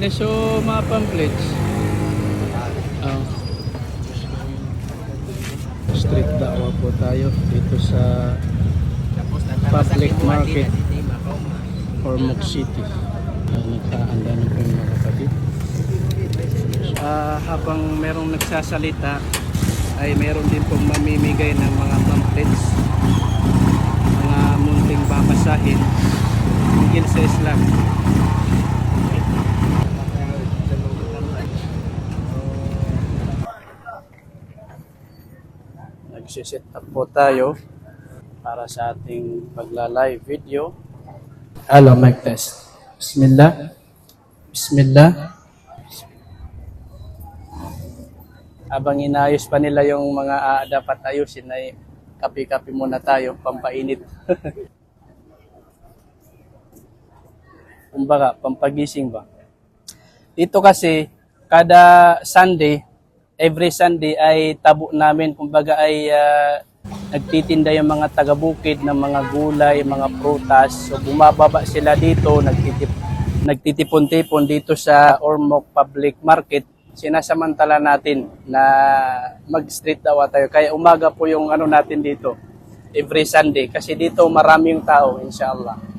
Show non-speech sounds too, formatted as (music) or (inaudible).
Hindi so mga pamphlets. Oh. Street dawa po tayo dito sa Public market. Ormoc City. Uh, nagkaanda na po mga kapatid. Ah, habang merong nagsasalita ay meron din pong mamimigay ng mga pamphlets mga munting babasahin tungkol sa Islam. Nagsiset up po tayo para sa ating pagla-live video. Hello, mic test. Bismillah. Bismillah. Habang inayos pa nila yung mga ah, dapat ayusin ay kapi-kapi muna tayo, pampainit. (laughs) Kumbaga, pampagising ba? Dito kasi, kada Sunday, every Sunday ay tabo namin, kumbaga ay ah, nagtitinda yung mga taga-bukid ng mga gulay, mga prutas. So bumababa sila dito, nagtitip, nagtitipon-tipon dito sa Ormoc Public Market. Sinasamantala natin na mag-street daw tayo. Kaya umaga po yung ano natin dito, every Sunday. Kasi dito maraming tao, inshallah.